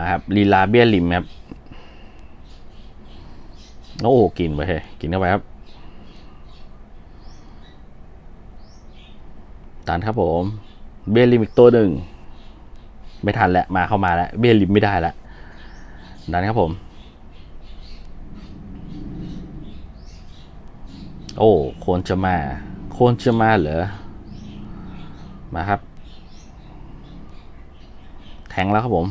าครับลีลาเบี้ยริมครับโอ้กินไปเฮ้ยกินเข้าไปครับตันครับผม เบี้ยริมอีกตัวหนึ่งไม่ทันแล้วมาเข้ามาแล้วเบี้ยริมไม่ได้แล้วดันครับผม โอ้โคนจะมาโคนจะมาเหรอมาครับ แทงแล้วครับผม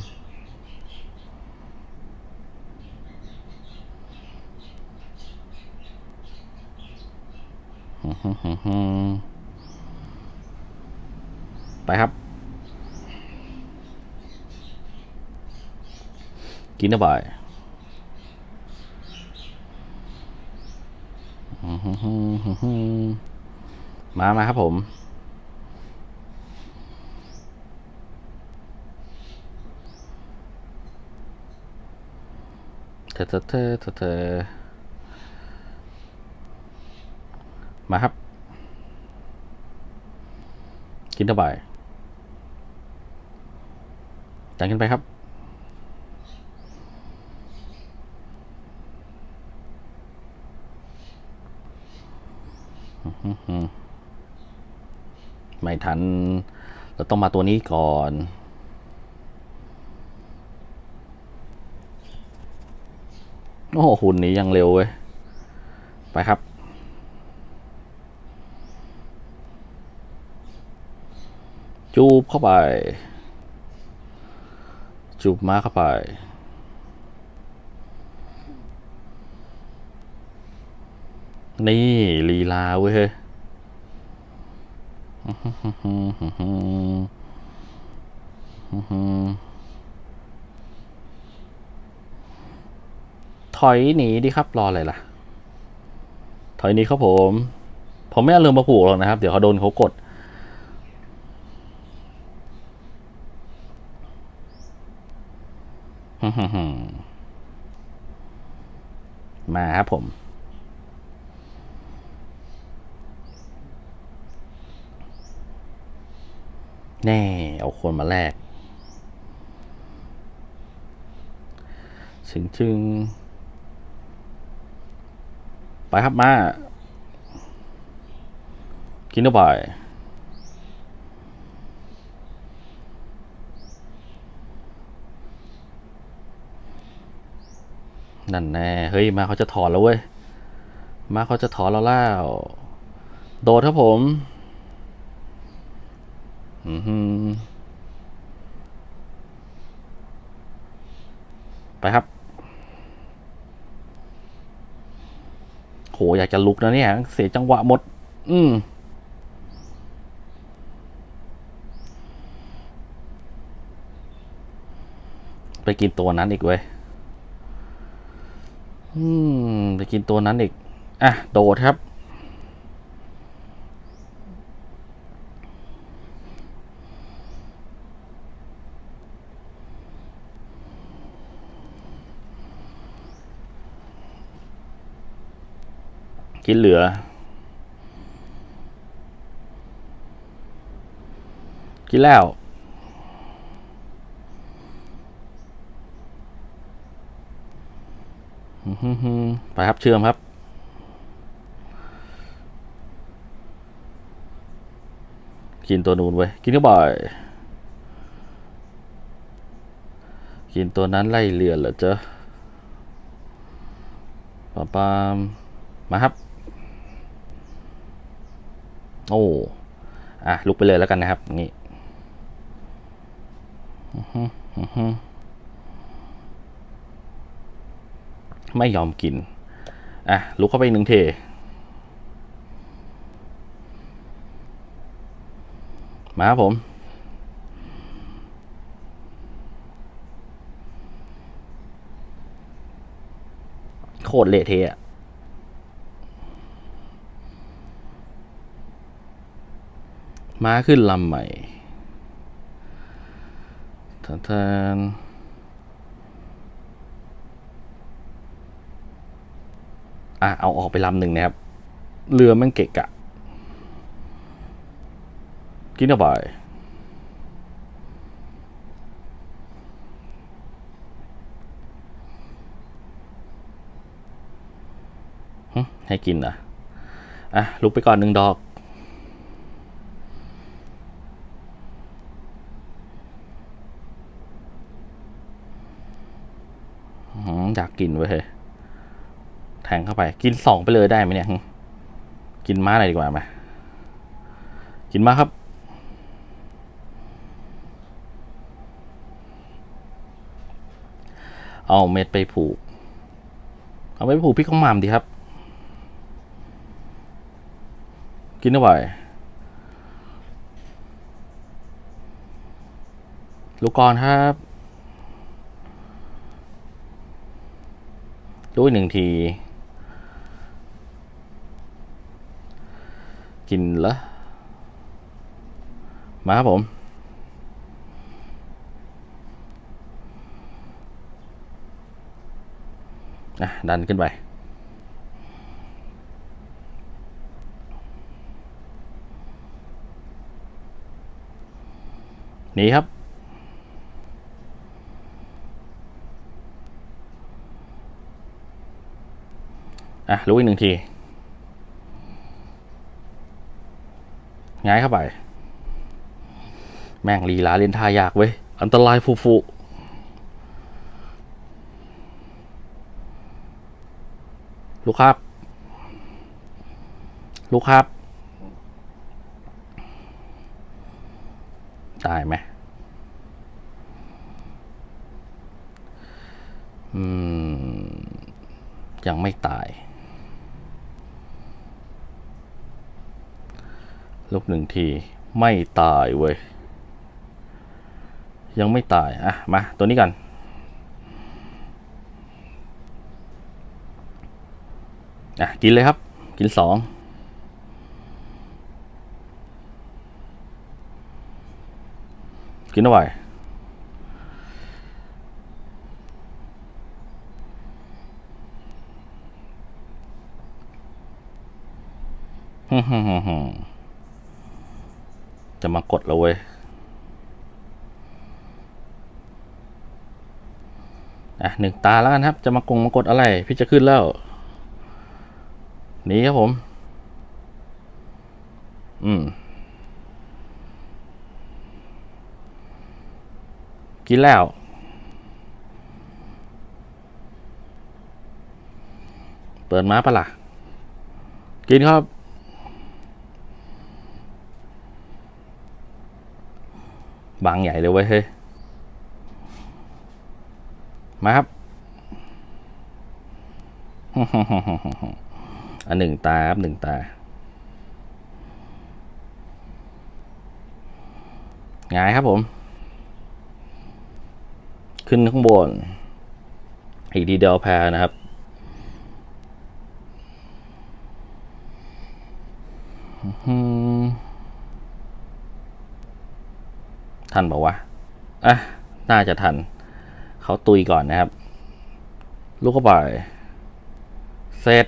ไปครับ กินได้บ่อยมา มาครับผมเธอเธอเธอเธอเธอ มาครับ กินได้บ่อยจังขึ้นไปครับ ไม่ทัน เราต้องมาตัวนี้ก่อนโอ้โหหุ่นนี้ยังเร็วเว้ย ไปครับ จูบเข้าไป จูบมาเข้าไป นี่ลีลาเว้ยเฮ้ยถอยหนีดิครับ รออะไรล่ะ ถอยหนีครับผม ผมไม่เอาเรื่องมาผูกหรอกนะครับ เดี๋ยวเขาโดนเขากด มาครับผม แน่ เอาคนมาแลกชึงชึงไปครับมา กินเข้าไป นั่นแน่เฮ้ยมาเขาจะถอนแล้วเว้ย มาเขาจะถอนเราแล้วโดดครับผมอือหือไปครับ โห อยากจะลุกนะเนี่ย เสียจังหวะหมด อืมไปกินตัวนั้นอีกเว้ย อืมไปกินตัวนั้นอีก อะ โดดครับ กินเหลือ กินแล้ว อื้อหือหือ ไปครับเชื่อมครับ กินตัวนูนไว้กินก็บ่อย กินตัวนั้นไล่เลือเหรอเจ๊ะปามปามมาครับ โอ้อะลุกไปเลยแล้วกันนะครับงี้อื้อหืออื้อหือ ไม่ยอมกิน อะ ลุกเข้าไปหนึ่งเท มาครับผม โคตรเละเทะม้าขึ้นลำใหม่ทานทาน อะเอาออกไปลำหนึ่งนะครับ เรือมันเกะกะ กินเข้าไปให้กินนะอะ ลุกไปก่อนหนึ่งดอกอยากกินเว้ย แทงเข้าไป กินสองไปเลยได้ไหมเนี่ย กินม้าหน่อยดีกว่าไหมกินม้าครับ เอาเม็ดไปผูก เอาไปผูกพี่ข้าวหมามดีครับ กินเอาไว้ลูกกรครับดูอีกหนึ่งที กินเหรอมาครับผมอะดันขึ้นไป นี่ครับอะรู้อีกหนึ่งที ง่ายเข้าไป แม่งลีลาเล่นท่ายากเว้ย อันตรายฟูฟูลูกครับ ลูกครับตายไหมอืม ยังไม่ตาย ลูกหนึ่งที ไม่ตายเว้ย ยังไม่ตาย อะ มา ตัวนี้กัน อะ กินเลยครับ กินสองกินเอาไว้ฮึ่มๆๆ จะมากดแล้วเว้ย อะหนึ่งตาแล้วกันครับ จะมากงมากดอะไร พี่จะขึ้นแล้วหนีครับผม อืม กินแล้วเปิดม้าปะล่ะ กินครับ บางใหญ่เลยเว้ยเฮ้ย มาครับ อันหนึ่งตาครับหนึ่งตาหงายครับผม ขึ้นข้างบน อีกทีเดียวแพนะครับอืม ทันบอกว่าอะน่าจะทัน เขาตุยก่อนนะครับ ลูกเข้าไปเสร็จ